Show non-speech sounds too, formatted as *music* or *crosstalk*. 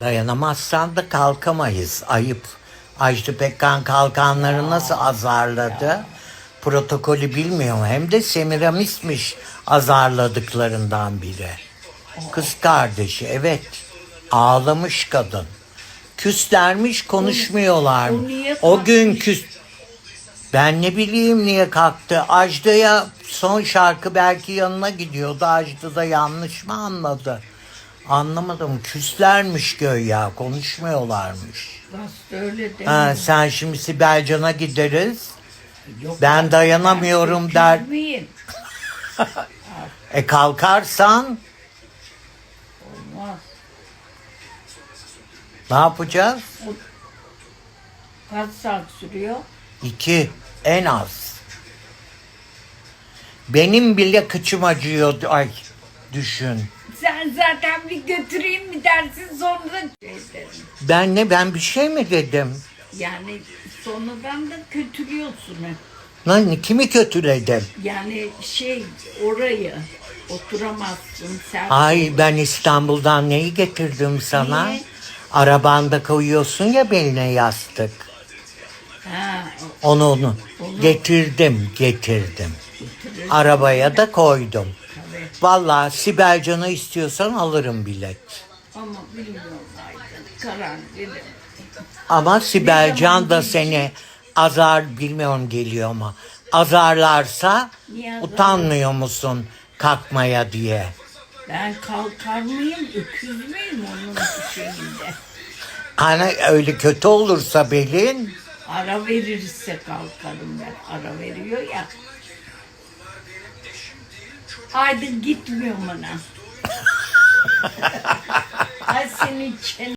Dayanamazsan da kalkamayız. Ayıp. Ajda Pekkan kalkanları nasıl azarladı? Protokolü bilmiyor. Hem de Semiramis'miş azarladıklarından biri. Kız kardeşi evet. Ağlamış kadın. Küslermiş konuşmuyorlar. o O gün küs... Ben ne bileyim niye kalktı. Ajda'ya son şarkı belki yanına gidiyordu. Ajda da yanlış mı anladı? Anlamadım. Küslermiş göya. Konuşmuyorlarmış. Öyle. Ha, sen şimdi Sibel Can'a gideriz. Yok, Ben dayanamıyorum der. Üzmeyin. E kalkarsan Olmaz. ne yapacağız? Kaç saat sürüyor? İki. En az. Benim bile kıçım acıyor. Ay düşün. Sen zaten bir götüreyim mi dersin sonra şey derim. Ben ne ben bir şey mi dedim? Yani sonradan da kötülüyorsun hep. Lan kimi kötüledim? Yani şey orayı oturamazsın sen. Ay ben İstanbul'dan neyi getirdim sana? Niye? Arabanda koyuyorsun ya beline yastık. Ha, Onu onu Onu- getirdim getirdim. Arabaya da koydum. Vallahi Sibel Can'ı istiyorsan alırım bilet. Ama bilmiyorum Aydın. Karar verin. Ama Sibel Can da seni azar bilmiyorum geliyor mu? Azarlarsa Niye azar- utanmıyor musun kalkmaya diye. Ben kalkar mıyım? Öküz müyüm onun şeyinde? Hani öyle kötü olursa belin Ara verirse kalkarım ben. Ara veriyor ya. Aydın gitmiyor bana. Ay *laughs* senin için.